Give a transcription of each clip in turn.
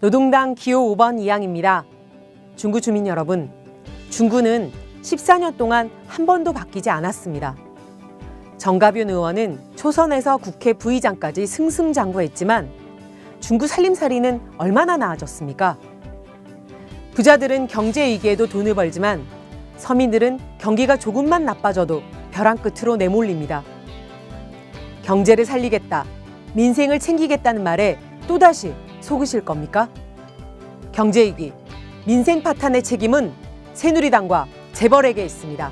노동당 기호 5번 이양입니다. 중구 주민 여러분, 중구는 14년 동안 한 번도 바뀌지 않았습니다. 정가윤 의원은 초선에서 국회 부의장까지 승승장구했지만 중구 살림살이는 얼마나 나아졌습니까? 부자들은 경제 위기에도 돈을 벌지만 서민들은 경기가 조금만 나빠져도 벼랑 끝으로 내몰립니다. 경제를 살리겠다, 민생을 챙기겠다는 말에 또다시 속으실 겁니까? 경제위기, 민생 파탄의 책임은 새누리당과 재벌에게 있습니다.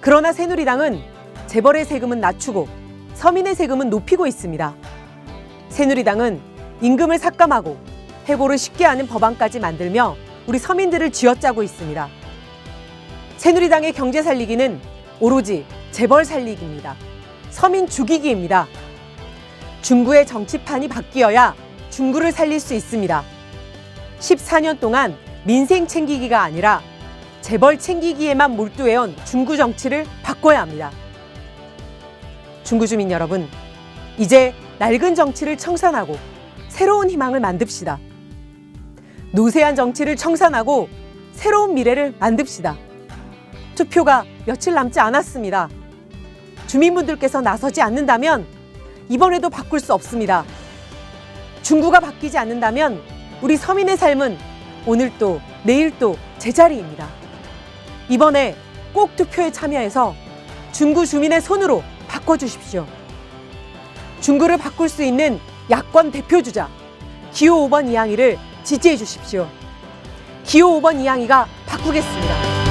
그러나 새누리당은 재벌의 세금은 낮추고 서민의 세금은 높이고 있습니다. 새누리당은 임금을 삭감하고 해고를 쉽게 하는 법안까지 만들며 우리 서민들을 쥐어짜고 있습니다. 새누리당의 경제 살리기는 오로지 재벌 살리기입니다. 서민 죽이기입니다. 중구의 정치판이 바뀌어야 중구를 살릴 수 있습니다. 14년 동안 민생 챙기기가 아니라 재벌 챙기기에만 몰두해온 중구 정치를 바꿔야 합니다. 중구 주민 여러분, 이제 낡은 정치를 청산하고 새로운 희망을 만듭시다. 노쇠한 정치를 청산하고 새로운 미래를 만듭시다. 투표가 며칠 남지 않았습니다. 주민분들께서 나서지 않는다면 이번에도 바꿀 수 없습니다. 중구가 바뀌지 않는다면 우리 서민의 삶은 오늘도 내일도 제자리입니다. 이번에 꼭 투표에 참여해서 중구 주민의 손으로 바꿔주십시오. 중구를 바꿀 수 있는 야권 대표주자 기호 5번 이항이를 지지해 주십시오. 기호 5번 이항이가 바꾸겠습니다.